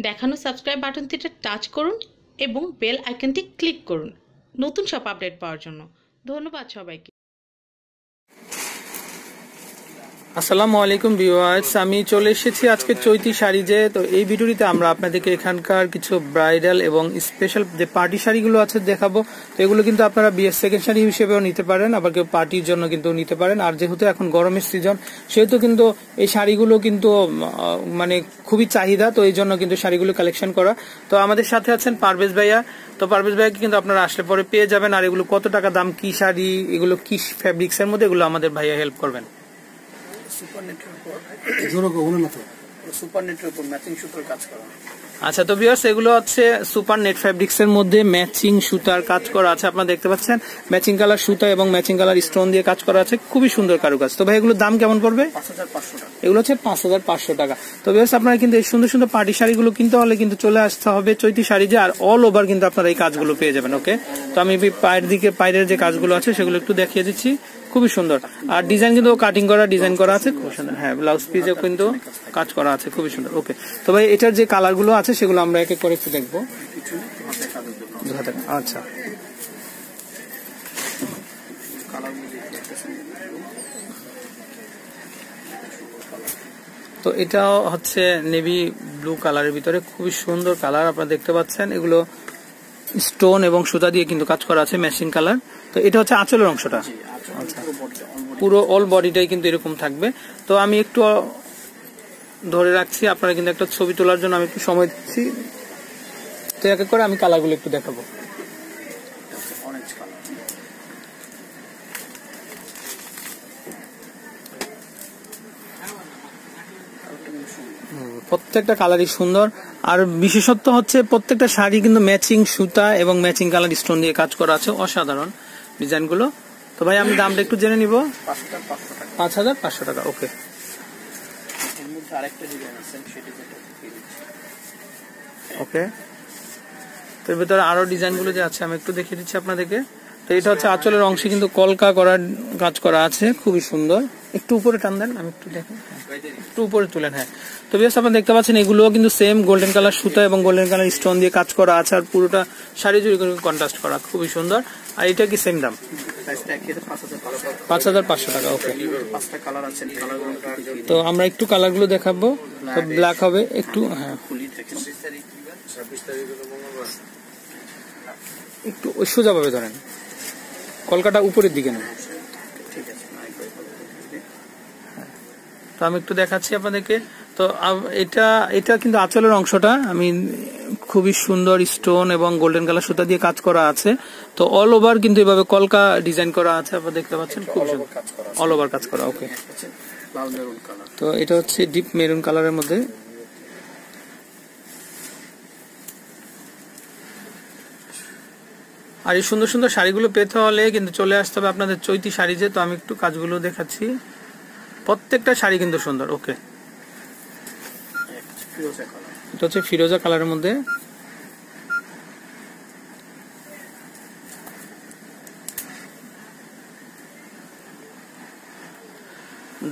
দেখানো subscribe বাটনটিতে touch করুন এবং বেল আইকনটি ক্লিক করুন। নতুন সব আপডেট পাওয়ার জন্য। ধন্যবাদ সবাইকে। আসসালামু আলাইকুম ভিউয়ার্স, আমি চলে এসেছি আজকে চৈতি শাড়িজে তো এই ভিডিওটিতে আমরা আপনাদেরকে এখানকার কিছু ব্রাইডাল এবং স্পেশাল যে পার্টি শাড়িগুলো আছে দেখাবো। তো এগুলো কিন্তু আপনারা বিয়ের সেকেন্ড শাড়ি হিসেবেও নিতে পারেন, আবার কেউ পার্টির জন্য কিন্তু নিতে পারেন। আর যেহেতু এখন গরমের সিজন সেহেতু কিন্তু এই শাড়িগুলো কিন্তু মানে খুবই চাহিদা, তো এই জন্য কিন্তু শাড়িগুলো কালেকশন করা। তো আমাদের সাথে আছেন পারভেজ ভাইয়া। তো পারভেজ ভাইয়াকে কিন্তু আপনারা আসলে পরে পেয়ে যাবেন। আর এগুলো কত টাকা দাম, কি শাড়ি, এগুলো কি ফ্যাব্রিক্স এর মধ্যে, এগুলো আমাদের ভাইয়া হেল্প করবেন। সুপার নেটের উপর। জোরো ওগুলো না তো? সুপার নেটের উপর ম্যাচিং সুতোর কাজ করা আচ্ছা তো বিয়ার্স এগুলো হচ্ছে সুপার নেট ফ্যাব্রিক্স এর মধ্যে ম্যাচিং সুতার কাজ করা আছে আপনারা দেখতে পাচ্ছেন। ম্যাচিং কালার সুতা এবং ম্যাচিং কালার স্টোন দিয়ে কাজ করা আছে খুবই সুন্দর কারুকাজ। তো ভাই এগুলোর দাম কেমন পড়বে? পাঁচশো এগুলো হচ্ছে পাঁচ হাজার পাঁচশো টাকা। তো বিয়ার্স আপনারা কিন্তু এই সুন্দর সুন্দর পার্টি শাড়িগুলো কিনতে হলে কিন্তু চলে আসতে হবে চৈতি শাড়ি যে আর অল ওভার কিন্তু আপনারা এই কাজগুলো পেয়ে যাবেন ওকে তো আমি পায়ের দিকে পায়ের যে কাজগুলো আছে সেগুলো একটু দেখিয়ে দিচ্ছি। খুবই সুন্দর। আর ডিজাইন কিন্তু কাটিং করা ডিজাইন করা আছে খুব সুন্দর। হ্যাঁ ব্লাউজ পিসেও কিন্তু কাজ করা আছে, খুবই সুন্দর। ওকে তো ভাই, এটার যে কালারগুলো আছে, সেগুলো আমরা এক এক করে একটু দেখব। আচ্ছা। তো এটাও হচ্ছে নেভি ব্লু কালারের ভিতরে খুবই সুন্দর কালার আপনারা দেখতে পাচ্ছেন। এগুলো স্টোন এবং সুতা দিয়ে কিন্তু কাজ করা আছে ম্যাচিং কালার তো এটা হচ্ছে আঁচলের অংশটা আচ্ছা পুরো বডিটা অলমোস্ট পুরো অল বডিটাই কিন্তু এরকম থাকবে। তো আমি একটু ধরে রাখছি, আপনারা কিন্তু একটা ছবি তোলার জন্য আমি একটু সময় দিচ্ছি। তো এক এক করে আমি কালারগুলো একটু দেখাবো। প্রত্যেকটা কালারই সুন্দর। আর বিশেষত্ব হচ্ছে প্রত্যেকটা শাড়ি কিন্তু ম্যাচিং সুতা এবং ম্যাচিং কালার স্টোন দিয়ে কাজ করা আছে। অসাধারণ ডিজাইনগুলো। তো ভাই আমি দামটা একটু জেনে নিব। পাঁচ হাজার পাঁচশো টাকা ওকে। ওকে। তো এর ভিতরে আরও ডিজাইনগুলো যে আছে আমি একটু দেখিয়ে দিচ্ছি আপনাদেরকে। তো এটা হচ্ছে আঁচলের অংশে কিন্তু কলকা করার কাজ করা আছে খুবই সুন্দর। একটু উপরে টান দেন আমি একটু দেখেন। একটু উপরে তুলেন হ্যাঁ তো বেশ আপনারা দেখতে পাচ্ছেন এগুলোও কিন্তু সেম গোল্ডেন কালার সুতা এবং গোল্ডেন কালার স্টোন দিয়ে কাজ করা আছে আর পুরোটা শাড়ি জুড়ে কন্ট্রাস্ট করা খুবই সুন্দর। আর এটা কি সেম দাম? পাঁচ হাজার পাঁচশো টাকা। ওকে তো আমরা একটু কালারগুলো দেখাবো। তো ব্ল্যাক হবে একটু হ্যাঁ। একটু ওই সোজাভাবে ধরেন। কলকাটা উপরের দিকে নেন। তো আমি একটু দেখাচ্ছি আপনাদেরকে। তো এটা এটা কিন্তু আঁচলের অংশটা। আমি খুবই সুন্দর স্টোন এবং গোল্ডেন কালার সুতা দিয়ে কাজ করা আছে। তো অল ওভার কিন্তু এভাবে কলকা ডিজাইন করা আছে, আপনারা দেখতে পাচ্ছেন, খুব সুন্দর। অল ওভার কাজ করা ওকে তো এটা হচ্ছে ডিপ মেরুন কালারের মধ্যে। আর এই সুন্দর সুন্দর শাড়িগুলো পেতে হলে কিন্তু চলে আসতে হবে আপনাদের চৈতি শাড়ি যে, তো আমি একটু কাজগুলো দেখাচ্ছি। প্রত্যেকটা শাড়ি কিন্তু সুন্দর ওকে এটা হচ্ছে ফিরোজা কালারের মধ্যে।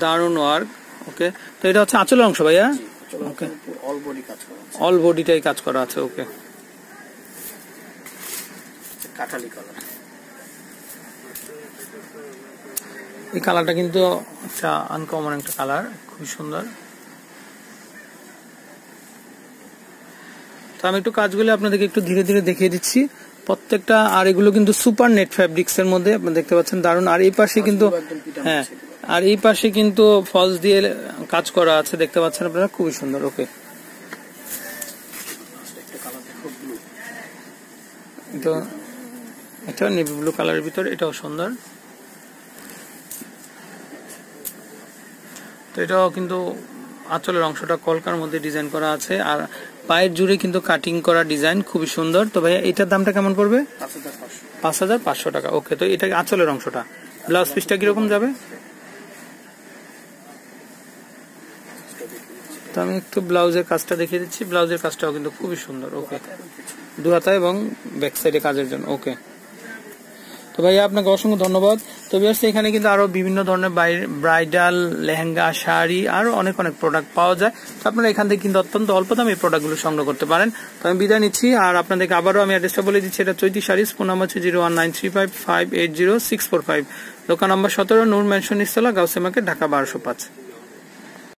দারুণ ওয়ার্ক ওকে তো এটা হচ্ছে আঁচলের অংশ ভাইয়া? ওকে অল বডি কাজ করা আছে। অল বডিটাই কাজ করা আছে ওকে কাঠালি কালার এই কালারটা কিন্তু একটা আনকমন একটা কালার খুব সুন্দর। তো আমি একটু কাজগুলো আপনাদেরকে একটু ধীরে ধীরে দেখিয়ে দিচ্ছি। প্রত্যেকটা আর এগুলো কিন্তু সুপার নেট ফ্যাব্রিক্স এর মধ্যে আপনি দেখতে পাচ্ছেন দারুণ। আর এই পাশে কিন্তু হ্যাঁ। আর এই পাশে কিন্তু ফলস দিয়ে কাজ করা আছে দেখতে পাচ্ছেন আপনারা? খুবই সুন্দর ওকে তো এটা নেভি ব্লু কালারের ভিতর এটাও সুন্দর। তো এটাও কিন্তু আঁচলের অংশটা কলকার মধ্যে ডিজাইন করা আছে আর পায়ের জুড়ে কিন্তু কাটিং করা ডিজাইন খুবই সুন্দর। তো ভাইয়া এটার দামটা কেমন পড়বে? পাঁচ হাজার পাঁচশো। পাঁচ হাজার পাঁচশো টাকা ওকে তো এটা আঁচলের অংশটা। ব্লাউজ পিসটা কীরকম যাবে? তো আমি একটু ব্লাউজের কাজটা দেখিয়ে দিচ্ছি। ব্লাউজের কাজটাও কিন্তু খুবই সুন্দর ওকে দু হাতা এবং ব্যাক সাইডে কাজের জন্য ওকে তো ভাইয়া, আপনাকে অসংখ্য ধন্যবাদ। তো বিয়ার্স এখানে কিন্তু আরও বিভিন্ন ধরনের ব্রাইডাল লেহেঙ্গা, শাড়ি, আরও অনেক অনেক প্রোডাক্ট পাওয়া যায়। তো আপনারা এখান থেকে কিন্তু অত্যন্ত অল্প দামে প্রোডাক্টগুলো সংগ্রহ করতে পারেন। তো আমি বিদায় নিচ্ছি, আর আপনাদেরকে আবারও আমি অ্যাড্রেসটা বলে দিচ্ছি, এটা চৈতি শাড়িস ফোন নাম্বার হচ্ছে zero one nine three five five eight zero six four five দোকান নম্বর সতেরো, নূর ম্যানশন ইস্তলা গাউসে মার্কেট ঢাকা বারোশো পাঁচ।